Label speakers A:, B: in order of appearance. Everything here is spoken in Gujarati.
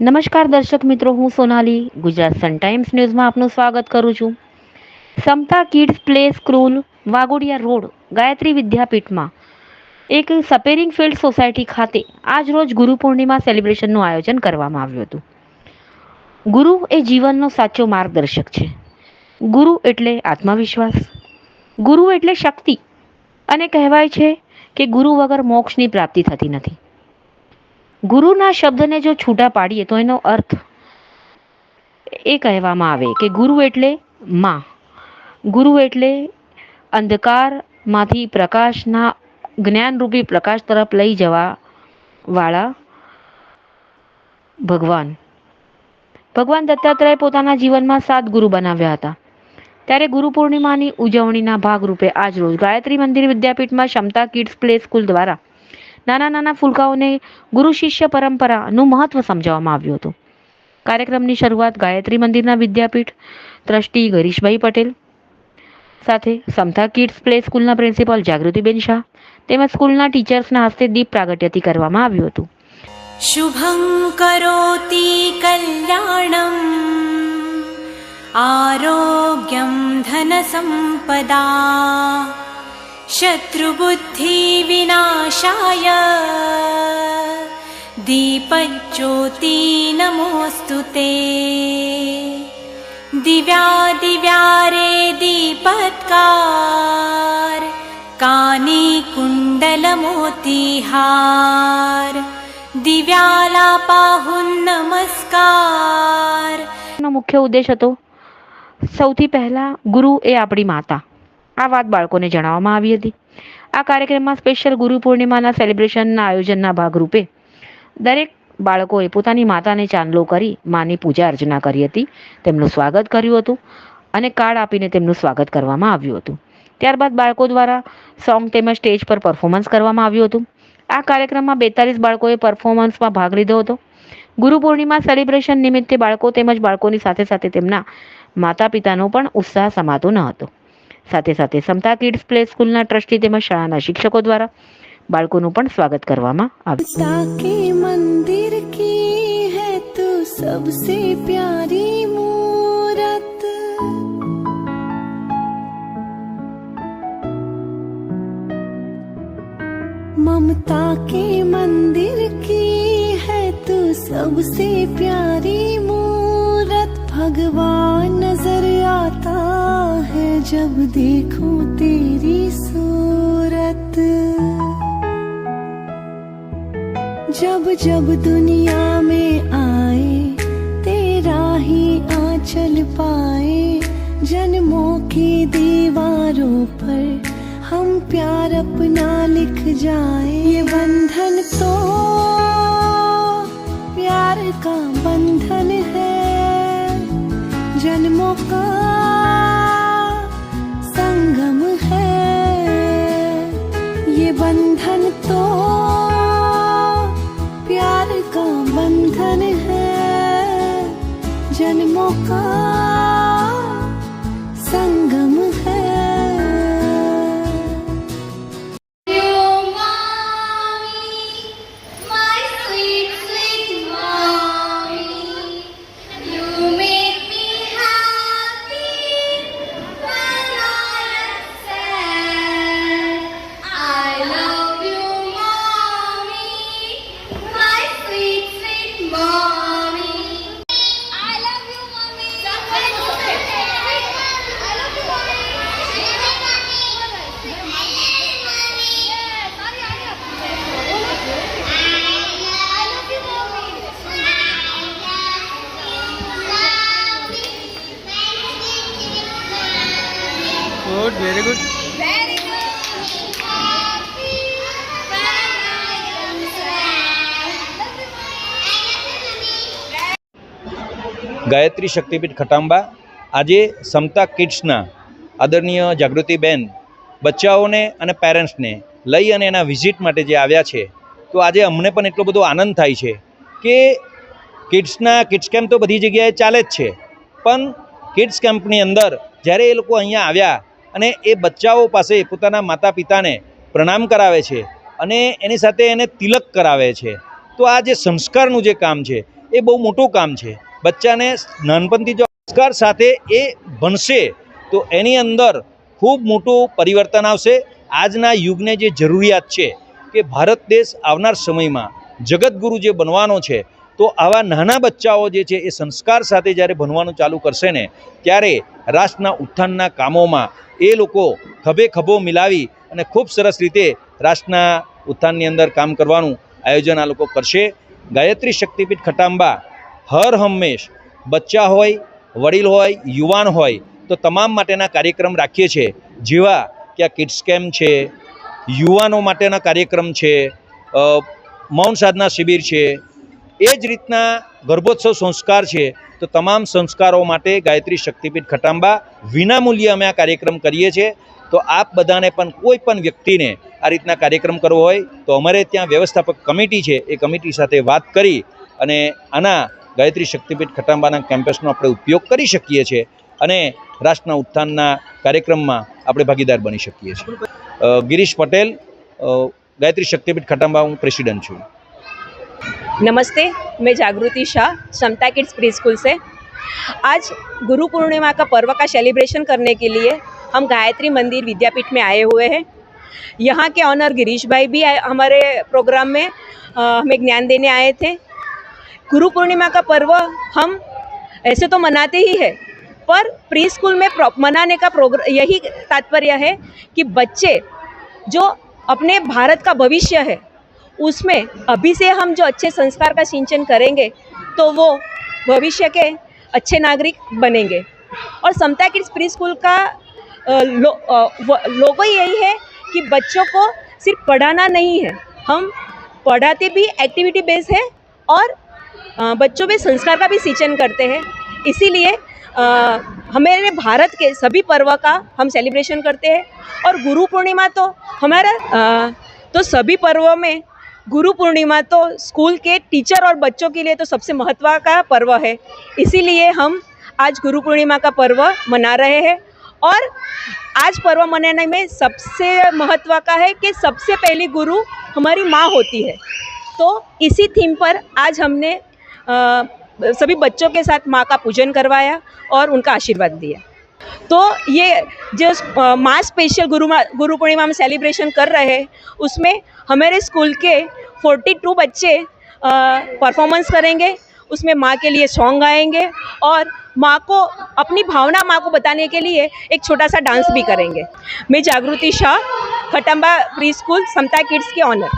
A: નમસ્કાર દર્શક મિત્રો, હું સોનાલી, ગુજરાત સન ટાઈમ્સ ન્યૂઝમાં આપનું સ્વાગત કરું છું. Samta kids play school Waghodia road Gayatri વિદ્યાપીઠમાં એક સપેરિંગ ફિલ્ડ સોસાયટી ખાતે આજ રોજ ગુરુ પૂર્ણિમા સેલિબ્રેશનનું આયોજન કરવામાં આવ્યું હતું. ગુરુ એ જીવનનો સાચો માર્ગદર્શક છે. ગુરુ એટલે આત્મવિશ્વાસ. ગુરુ એટલે શક્તિ. અને કહેવાય છે કે ગુરુ વગર મોક્ષની પ્રાપ્તિ થતી નથી. ગુરુના શબ્દને જો છૂટા પાડીએ તો એનો અર્થ એ કહેવામાં આવે કે ગુરુ એટલે માં. ગુરુ એટલે અંધકારમાંથી પ્રકાશના જ્ઞાનરૂપી પ્રકાશ તરફ લઈ જવા વાળા ભગવાન. ભગવાન દત્તાત્રેય પોતાના જીવનમાં સાત ગુરુ બનાવ્યા હતા. ત્યારે ગુરુ પૂર્ણિમાની ઉજવણીના ભાગરૂપે આજરોજ ગાયત્રી મંદિર વિદ્યાપીઠમાં ક્ષમતા કિડ્સ પ્લે સ્કૂલ દ્વારા નાના નાના ફૂલકાઓને ગુરુ શિષ્ય પરંપરાનું મહત્વ સમજાવવામાં આવ્યું હતું કાર્યક્રમની શરૂઆત ગાયત્રી મંદિરના વિદ્યાપીઠ ટ્રસ્ટી ગરીશભાઈ પટેલ સાથે સમતા કિડ્સ પ્લે સ્કૂલના પ્રિન્સિપાલ જાગૃતિબેન શાહ તેમજ સ્કૂલના ટીચર્સના હસ્તે દીપ પ્રાગટ્યથી કરવામાં આવ્યું હતું
B: शुभं करोति कल्याणम् आरोग्यं धनसम्पदा शत्रुबुद्धिविनाशाय दीपज्योति नमोऽस्तु ते दिव्यादिव्यारे दीपत्कार कानि कुण्डलमोतिहार દિવ્યાલાપાહુન નમસ્કાર
A: નો મુખ્ય ઉદ્દેશ હતો સૌથી પહેલા ગુરુ એ આપણી માતા આ વાત બાળકોને જણાવવામાં આવી હતી. આ કાર્યક્રમમાં સ્પેશિયલ ગુરુ પૂર્ણિમાના સેલિબ્રેશનના આયોજનના ભાગરૂપે દરેક બાળકોએ પોતાની માતાને ચાંદલો કરી માની પૂજા અર્ચના કરી હતી. તેમનું સ્વાગત કર્યું હતું અને કાર્ડ આપીને તેમનું સ્વાગત કરવામાં આવ્યું હતું. ત્યારબાદ બાળકો દ્વારા સોંગ તેમજ સ્ટેજ પર પરફોર્મન્સ કરવામાં આવ્યું હતું. આ કાર્યક્રમમાં બેતાલીસ બાળકોએ પરફોર્મન્સમાં ભાગ લીધો હતો. ગુરુ પૂર્ણિમા સેલિબ્રેશન નિમિત્તે બાળકો તેમજ બાળકોની સાથે સાથે તેમના માતા પિતાનો પણ ઉત્સાહ સમાતો ન હતો. સાથે સાથે સમતા કિડ્સ પ્લે સ્કૂલના ટ્રસ્ટી તેમજ શાળાના શિક્ષકો દ્વારા બાળકોનું પણ સ્વાગત કરવામાં આવ્યું
B: ताके मंदिर की है तू सबसे प्यारी मूरत ममता के मंदिर की है तू सबसे प्यारी मूरत भगवान नजर आता है जब देखूं तेरी सूरत जब जब दुनिया में आए तेरा ही आंचल पाए जन्मों की दीवारों पर हम प्यार अपना लिख जाए ये बंधन तो संगम है ये बंधन तो प्यार का बंधन है जन्मों का
C: ગાયત્રી શક્તિપીઠ ખટાંબા. આજે સમતા કિડ્સના આદરણીય જાગૃતિબેન બચ્ચાઓને અને પેરેન્ટ્સને લઈ અને એના વિઝિટ માટે જે આવ્યા છે, તો આજે અમને પણ એટલો બધો આનંદ થાય છે કે કિડ્સના કિડ્સ કેમ્પ તો બધી જગ્યાએ ચાલે જ છે. પણ કિડ્સ કેમ્પની અંદર જ્યારે એ લોકો અહીંયા આવ્યા અને એ બચ્ચાઓ પાસે પોતાના માતા પિતાને પ્રણામ કરાવે છે અને એની સાથે એને તિલક કરાવે છે, તો આ જે સંસ્કારનું જે કામ છે, એ બહુ મોટું કામ છે. બચ્ચાને નાનપણથી જો સંસ્કાર સાથે એ ભણશે, તો એની અંદર ખૂબ મોટું પરિવર્તન આવશે. આજના યુગને જે જરૂરિયાત છે કે ભારત દેશ આવનાર સમયમાં જગતગુરુ જે બનવાનો છે, તો આવા નાના બચ્ચાઓ જે છે એ સંસ્કાર સાથે જ્યારે ભણવાનું ચાલુ કરશે ને, ત્યારે રાષ્ટ્રના ઉત્થાનના કામોમાં એ લોકો ખભે ખભો મિલાવી અને ખૂબ સરસ રીતે રાષ્ટ્રના ઉત્થાનની અંદર કામ કરવાનું આયોજન આ લોકો કરશે. ગાયત્રી શક્તિપીઠ ખટાંબા હર હંમેશ બચ્ચા હોય, વડીલ હોય, યુવાન હોય, તો તમામ માટેના કાર્યક્રમ રાખીએ છીએ. જેવા કે આ કિડ્સ કેમ્પ છે, યુવાનો માટેના કાર્યક્રમ છે મૌન સાધના શિબિર છે, એ જ રીતના ગર્ભોત્સવ સંસ્કાર છે, તો તમામ સંસ્કારો માટે ગાયત્રી શક્તિપીઠ ખટાંબા વિનામૂલ્યે અમે આ કાર્યક્રમ કરીએ છીએ. તો આપ બધાને પણ કોઈ પણ વ્યક્તિને આ રીતના કાર્યક્રમ કરવો હોય, તો અમારે ત્યાં વ્યવસ્થાપક કમિટી છે, એ કમિટી સાથે વાત કરી અને આના ગાયત્રી શક્તિપીઠ ખટાંબાના કેમ્પસનો આપણે ઉપયોગ કરી શકીએ છીએ અને રાષ્ટ્રના ઉત્થાનના કાર્યક્રમમાં આપણે ભાગીદાર બની શકીએ છીએ અ, ગિરીશ પટેલ અ, ગાયત્રી શક્તિપીઠ ખટાંબા હું પ્રેસિડેન્ટ છું
D: नमस्ते मैं Jagruti Shah Samata kids pre school से आज गुरु पूर्णिमा का पर्व का सेलिब्रेशन करने के लिए हम गायत्री मंदिर विद्यापीठ में आए हुए हैं यहाँ के ऑनर गिरीश भाई भी आए हमारे प्रोग्राम में अ, हमें ज्ञान देने आए थे गुरु पूर्णिमा का पर्व हम ऐसे तो मनाते ही है पर प्री स्कूल में मनाने का प्रोग्र यही तात्पर्य है कि बच्चे जो अपने भारत का भविष्य है उसमें अभी से हम जो अच्छे संस्कार का सिंचन करेंगे तो वो भविष्य के अच्छे नागरिक बनेंगे। और समता किड्स प्री स्कूल का लो, लोगो यही है कि बच्चों को सिर्फ़ पढ़ाना नहीं है हम पढ़ाते भी एक्टिविटी बेस है और बच्चों में संस्कार का भी सिंचन करते हैं। इसीलिए हमारे भारत के सभी पर्व का हम सेलिब्रेशन करते हैं। और गुरु पूर्णिमा तो हमारा तो सभी पर्वों में गुरु पूर्णिमा तो स्कूल के टीचर और बच्चों के लिए तो सबसे महत्व का पर्व है। इसीलिए हम आज गुरु पूर्णिमा का पर्व मना रहे हैं। और आज पर्व मनाने में सबसे महत्व का है कि सबसे पहली गुरु हमारी माँ होती है। तो इसी थीम पर आज हमने सभी बच्चों के साथ माँ का पूजन करवाया और उनका आशीर्वाद दिया। तो ये जो माँ स्पेशल गुरु गुरु पूर्णिमा में सेलिब्रेशन कर रहे हैं, उसमें हमारे स्कूल के 42 बच्चे परफॉर्मेंस करेंगे, उसमें माँ के लिए सॉन्ग गाएँगे और माँ को, अपनी भावना माँ को बताने के लिए एक छोटा सा डांस भी करेंगे। मैं Jagruti Shah Khatamba pre school Samta kids के ऑनर